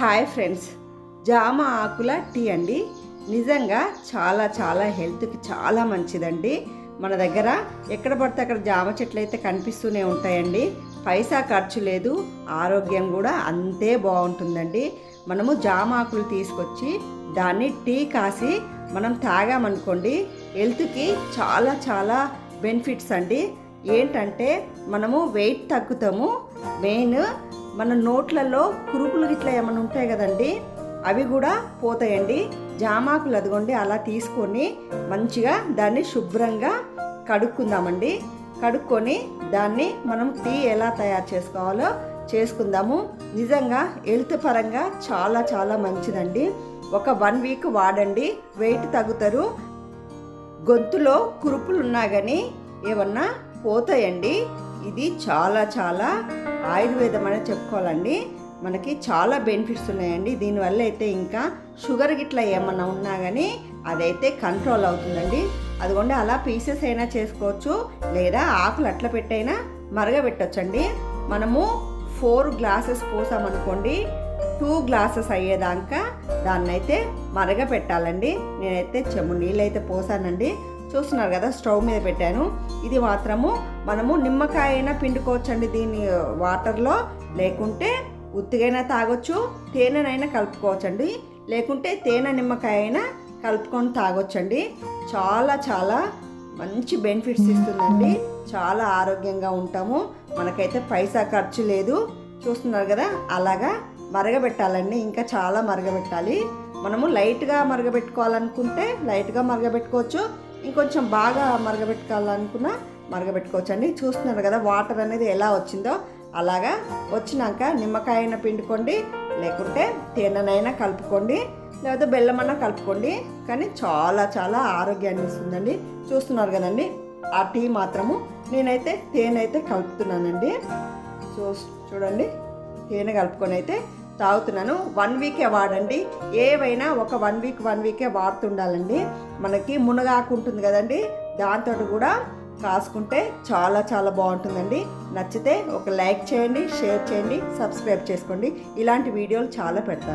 Hi friends. జామ ఆకుల tea అండి. నిజంగా చాలా చాలా హెల్త్కి చాలా మంచిదండి. మన దగ్గర ఎక్కడ పడితే అక్కడ జామ చెట్లు అయితే కనిపిస్తూనే ఉంటాయండి. పైసా ఖర్చు లేదు. ఆరోగ్యం కూడా అంతే బాగుంటుందండి. మనము జామ ఆకులు తీసుకొచ్చి దాన్ని టీ కాసి మనం తాగామనుకోండి హెల్త్కి చాలా చాలా బెనిఫిట్స్ అండి. ఏంటంటే మనము వెయిట్ తగ్గుతాము. మెయిన్ మన నోట్లలో కురుపులు ఇట్లా ఏమైనా ఉంటాయి కదండి అవి కూడా పోతాయండి. జామాకులు అదిగోండి అలా తీసుకొని మంచిగా దాన్ని శుభ్రంగా కడుక్కుందామండి. కడుక్కొని దాన్ని మనం టీ ఎలా తయారు చేసుకోవాలో చేసుకుందాము. నిజంగా హెల్త్ పరంగా చాలా చాలా మంచిదండి. ఒక వన్ వీక్ వాడండి వెయిట్ తగ్గుతారు. గొంతులో కురుపులు ఉన్నా కానీ ఏమన్నా పోతాయండి. ఇది చాలా చాలా ఆయుర్వేదం అని చెప్పుకోవాలండి. మనకి చాలా బెనిఫిట్స్ ఉన్నాయండి. దీనివల్ల అయితే ఇంకా షుగర్ గిట్లా ఏమన్నా ఉన్నా కానీ అదైతే కంట్రోల్ అవుతుందండి. అదిగోండి అలా పీసెస్ అయినా చేసుకోవచ్చు. లేదా ఆకులు అట్లా పెట్టైనా మరగబెట్టచ్చండి. మనము ఫోర్ గ్లాసెస్ పోసామనుకోండి టూ గ్లాసెస్ అయ్యేదాకా దాన్నైతే మరగపెట్టాలండి మరగ పెట్టాలండి నేనైతే చెమ్ము నీళ్ళు అయితే పోసానండి. చూస్తున్నారు కదా స్టవ్ మీద పెట్టాను. ఇది మాత్రము మనము నిమ్మకాయ అయినా పిండుకోవచ్చండి దీని వాటర్లో లేకుంటే ఉత్తిగైనా తాగొచ్చు తేనెనైనా కలుపుకోవచ్చండి. లేకుంటే తేనె నిమ్మకాయ అయినా కలుపుకొని తాగొచ్చండి. చాలా చాలా మంచి బెనిఫిట్స్ ఇస్తుందండి. చాలా ఆరోగ్యంగా ఉంటాము. మనకైతే పైసా ఖర్చు లేదు. చూస్తున్నారు కదా అలాగా మరగబెట్టాలండి. ఇంకా చాలా మరగబెట్టాలి. మనము లైట్గా మరగబెట్టుకోవాలనుకుంటే లైట్గా మరగబెట్టుకోవచ్చు. ఇంకొంచెం బాగా మరగబెట్టుకోవాలనుకున్నా మరగబెట్టుకోవచ్చు అండి చూస్తున్నారు కదా వాటర్ అనేది ఎలా వచ్చిందో. అలాగా వచ్చినాక నిమ్మకాయ అయినా పిండుకోండి లేకుంటే తేనెనైనా కలుపుకోండి లేకపోతే బెల్లమన్నా కలుపుకోండి. కానీ చాలా చాలా ఆరోగ్యాన్ని ఇస్తుందండి. చూస్తున్నారు కదండి ఆ టీ మాత్రము. నేనైతే తేనె అయితే కలుపుతున్నానండి. చూ చూడండి తేనె కలుపుకొని అయితే తాగుతున్నాను. వన్ వీకే వాడండి. ఏవైనా ఒక వన్ వీక్ వన్ వీకే వాడుతుండాలండి. మనకి మునగాకు ఉంటుంది కదండి. దాంతో కూడా కాసుకుంటే చాలా చాలా బాగుంటుందండి. నచ్చితే ఒక లైక్ చేయండి షేర్ చేయండి సబ్స్క్రైబ్ చేసుకోండి. ఇలాంటి వీడియోలు చాలా పెడతాను.